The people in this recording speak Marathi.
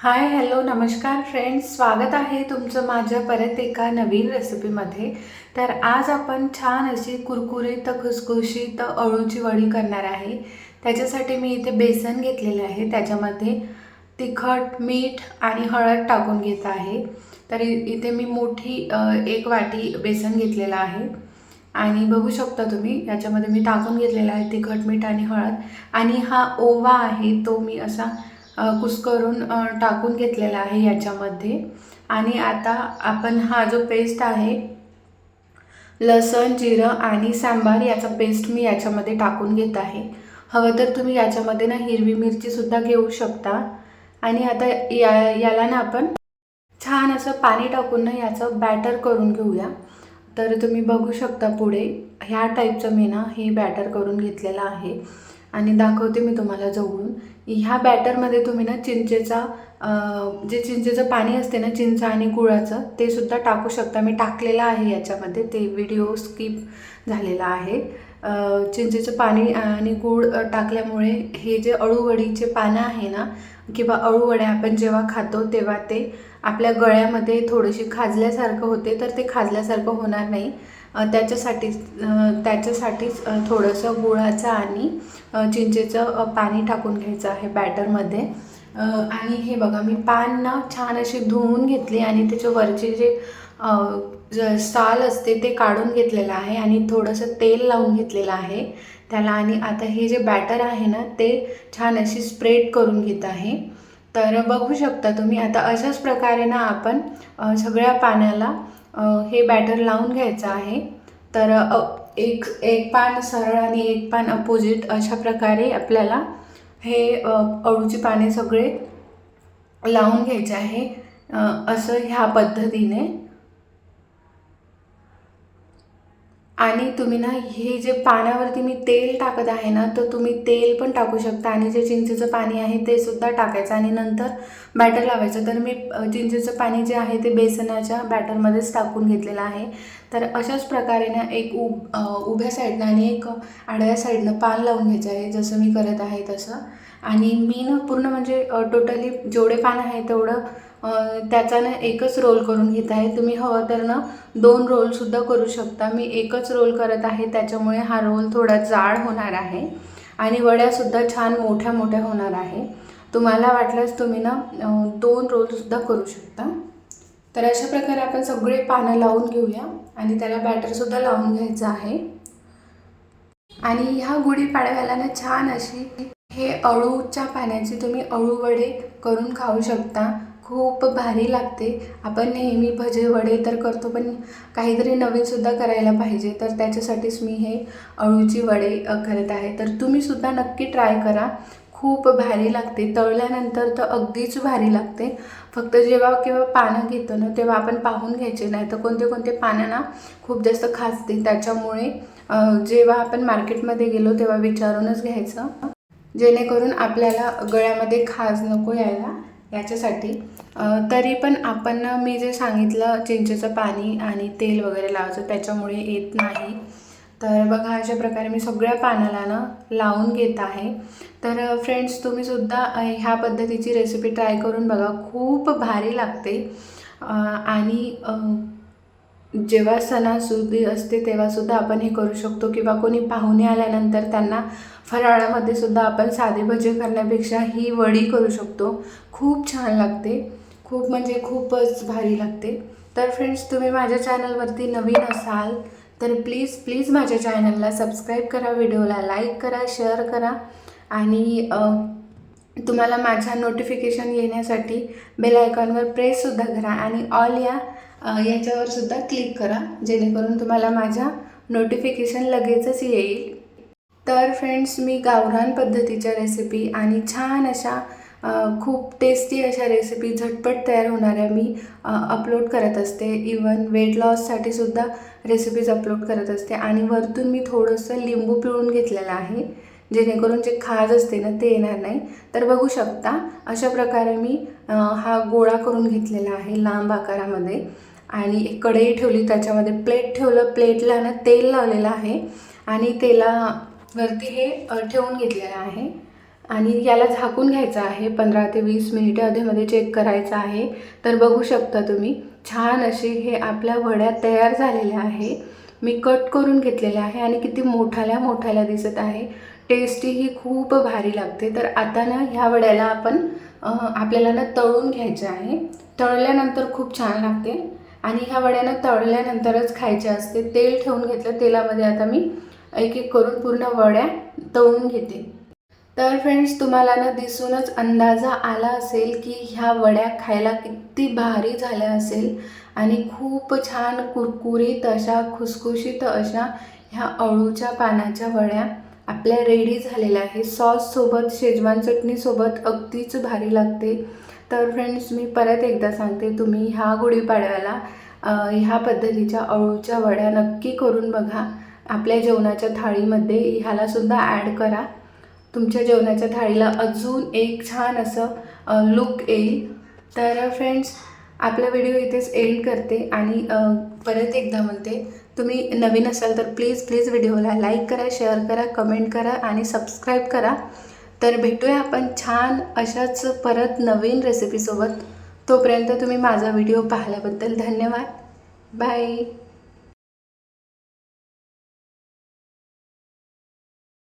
हाय हॅलो नमस्कार फ्रेंड्स स्वागत आहे तुमचं माझ्या परत एका नवीन रेसिपीमध्ये तर आज आपण छान अशी कुरकुरीत खुसखुशीत अळूची वडी करणार आहे. त्याच्यासाठी मी इथे बेसन घेतलेले आहे. त्याच्यामध्ये तिखट मीठ आणि हळद टाकून घेत आहे. तर इथे मी मोठी एक वाटी बेसन घेतलेलं आहे. आणि बघू शकता तुम्ही याच्यामध्ये मी टाकून घेतलेला आहे तिखट मीठ आणि हळद. आणि हा ओवा आहे तो मी असा कुस्करून टाकून घेतलेला आहे याच्यामध्ये. आणि आता आपण हा जो पेस्ट आहे लसण जिरं आणि सांबार याचा पेस्ट मी याच्यामध्ये टाकून घेत आहे. हवं तर तुम्ही याच्यामध्ये ना हिरवी मिरचीसुद्धा घेऊ शकता. आणि आता या याला ना आपण छान असं पाणी टाकून ना याचं बॅटर करून घेऊया. तर तुम्ही बघू शकता पुढे ह्या टाईपचं मी ना हे बॅटर करून घेतलेलं आहे. आणि दाखवते मी तुम्हाला जवळून. ह्या बॅटरमध्ये तुम्ही ना चिंचेचा जे चिंचेचं पाणी असते ना चिंच आणि गुळाचं ते सुद्धा टाकू शकता. मी टाकलेलं आहे याच्यामध्ये ते व्हिडिओ स्किप झालेला आहे. चिंचेचं पाणी आणि गूळ टाकल्यामुळे हे जे अळूवडीचे पानं आहे ना किंवा अळूवड्या आपण जेव्हा खातो तेव्हा ते आपल्या गळ्यामध्ये थोडीशी खाजल्यासारखं होते तर ते खाजल्यासारखं होणार नाही. त्याच्यासाठीच त्याच्यासाठीच थोडंसं गुळाचं आणि चिंचेचं पाणी टाकून घ्यायचं आहे बॅटरमध्ये. आणि हे बघा मी पॅन ना छान अशी धुवून घेतली आणि त्याच्यावरचे जे ज साल असते ते काढून घेतलेलं आहे आणि थोडंसं तेल लावून घेतलेलं आहे त्याला. आणि आता हे जे बॅटर आहे ना ते छान अशी स्प्रेड करून घेत आहे. तर बघू शकता तुम्ही आता अशाच प्रकारे ना आपण सगळ्या पाण्याला हे बॅटर लावून घ्यायचं आहे. तर एक एक पान सरळ आणि एक पान अपोजिट अशा प्रकारे आपल्याला हे अळूची पाने सगळे लावून घ्यायचे आहे. असं ह्या पद्धतीने. आणि तुम्ही ना हे जे पाण्यावरती मी तेल टाकत आहे ना तर तुम्ही तेल पण टाकू शकता. आणि जे चिंचेचं पाणी आहे ते सुद्धा टाकायचं आणि नंतर बॅटर लावायचं. तर मी चिंचेचं पाणी जे आहे ते बेसनाच्या बॅटरमध्येच टाकून घेतलेलं आहे. तर अशाच प्रकारे ना एक उ उभ्या साईडनं आणि एक आडव्या साईडनं पान लावून घ्यायचं आहे जसं मी करत आहे तसं. आणि मी ना पूर्ण म्हणजे टोटली जेवढे पान आहे तेवढं त्याचा ना एकच रोल करून घेत आहे. तुम्ही हवं तर ना दोन रोलसुद्धा करू शकता. मी एकच रोल करत आहे त्याच्यामुळे हा रोल थोडा जाड होणार आहे. आणि वड्यासुद्धा छान मोठ्या मोठ्या होणार आहे. तुम्हाला वाटल्यास तुम्ही ना दोन रोलसुद्धा करू शकता. तर अशा प्रकारे आपण सगळे पानं लावून घेऊया. आणि त्याला बॅटरसुद्धा लावून घ्यायचं आहे. आणि ह्या गुढीपाडव्याला ना छान अशी हे अळूच्या पाण्याचे तुम्ही अळू वडे करून खाऊ शकता. खूप भारी लागते. आपण नेहमी भजे वडे तर करतो पण काहीतरी नवीनसुद्धा करायला पाहिजे. तर त्याच्यासाठीच मी हे अळूची वडे करत आहे. तर तुम्हीसुद्धा नक्की ट्राय करा. खूप भारी लागते. तळल्यानंतर तर अगदीच भारी लागते. फक्त जेव्हा केव्हा पानं घेतो ना तेव्हा आपण पाहून घ्यायचे नाही. तर कोणते कोणते पानं ना खूप जास्त खाजते. त्याच्यामुळे जेव्हा आपण मार्केटमध्ये गेलो तेव्हा विचारूनच घ्यायचं. जेणेकरून आपल्याला गळ्यामध्ये खाज नको यायला. याच्यासाठी. तरी पण आपण मी जे सांगितलं चिंचेचं पाणी आणि तेल वगैरे लावायचं त्याच्यामुळे येत नाही. तर बघा अशा प्रकारे मी सगळ्या पानाला ना लावून घेत आहे. तर फ्रेंड्स तुम्हीसुद्धा ह्या पद्धतीची रेसिपी ट्राय करून बघा. खूप भारी लागते. आणि जेव्हा सणासुदी असते तेव्हासुद्धा आपण हे करू शकतो. किंवा कोणी पाहुणे आल्यानंतर त्यांना फराळामध्ये सुद्धा आपण साधे भजे करण्यापेक्षा ही वडी करू शकतो. खूप छान लागते. खूप म्हणजे खूपच भारी लागते. तर फ्रेंड्स तुम्ही माझ्या चॅनलवरती नवीन असाल तर प्लीज प्लीज माझ्या चॅनलला सबस्क्राईब करा व्हिडिओला लाईक करा शेअर करा. आणि तुम्हाला माझ्या नोटिफिकेशन येण्यासाठी बेल आयकॉनवर प्रेससुद्धा करा. आणि ऑल या याच्यावर सुद्धा क्लिक करा जेणेकरून तुम्हाला माझ्या नोटिफिकेशन लगेचच येईल. तर फ्रेंड्स मी गावरान पद्धतीच्या रेसिपी आणि छान अशा खूप टेस्टी अशा रेसिपी झटपट तयार होणाऱ्या मी अपलोड करत असते. इवन वेट लॉससाठी सुद्धा रेसिपीज अपलोड करत असते. आणि वरतून मी थोडंसं लिंबू पिळून घेतलेलं आहे जेणेकरून जे खाज असते ना ते येणार नाही. तर बघू शकता अशा प्रकारे मी हा गोळा करून घेतलेला आहे लांब आकारामध्ये. आणि एक कढई ठेवली त्याच्यामध्ये प्लेट ठेवलं प्लेटला ना तेल लावलेलं आहे. आणि तेलावरती हे ठेवून घेतलेलं आहे. आणि याला झाकून घ्यायचं आहे पंधरा ते वीस मिनिटे अधेमध्ये चेक करायचं आहे. तर बघू शकता तुम्ही छान असे हे आपल्या वड्या तयार झालेल्या आहे. मी कट करून घेतलेल्या आहे आणि किती मोठाल्या मोठाल्या दिसत आहे. टेस्टी ही खूप भारी लागते. तर आता ना ह्या वड्याला आपण आपल्याला ना तळून घ्यायचं आहे. तळल्यानंतर खूप छान लागते. आणि ह्या वड्यानं तळल्यानंतरच खायच्या असते. तेल ठेवून घेतलं तेलामध्ये आता मी एक एक करून पूर्ण वड्या तळून घेते. तर फ्रेंड्स तुम्हाला ना दिसूनच अंदाजा आला असेल की ह्या वड्या खायला किती भारी झाल्या असेल. आणि खूप छान कुरकुरीत अशा खुसखुशीत अशा ह्या अळूच्या पानाच्या वड्या आपल्या रेडी झालेल्या आहे सॉससोबत शेजवान चटणीसोबत अगदीच भारी लागते. तर फ्रेंड्स मी परत एकदा सांगते तुम्ही ह्या गुढीपाडव्याला ह्या पद्धतीच्या अळूच्या वड्या नक्की करून बघा. आपल्या जेवणाच्या थाळीमध्ये ह्यालासुद्धा ॲड करा. तुमच्या जेवणाच्या थाळीला अजून एक छान असं लुक येईल. तर फ्रेंड्स आपला व्हिडिओ इथेच एंड करते आणि परत एकदा म्हणते तुम्ही नवीन असाल तर प्लीज प्लीज व्हिडिओला लाईक करा शेअर करा कमेंट करा आणि सबस्क्राईब करा. तर भेटूया आपण छान अशाच परत नवीन रेसिपीसोबत तोपर्यंत तुम्ही माझा व्हिडिओ पाहिल्याबद्दल धन्यवाद. बाय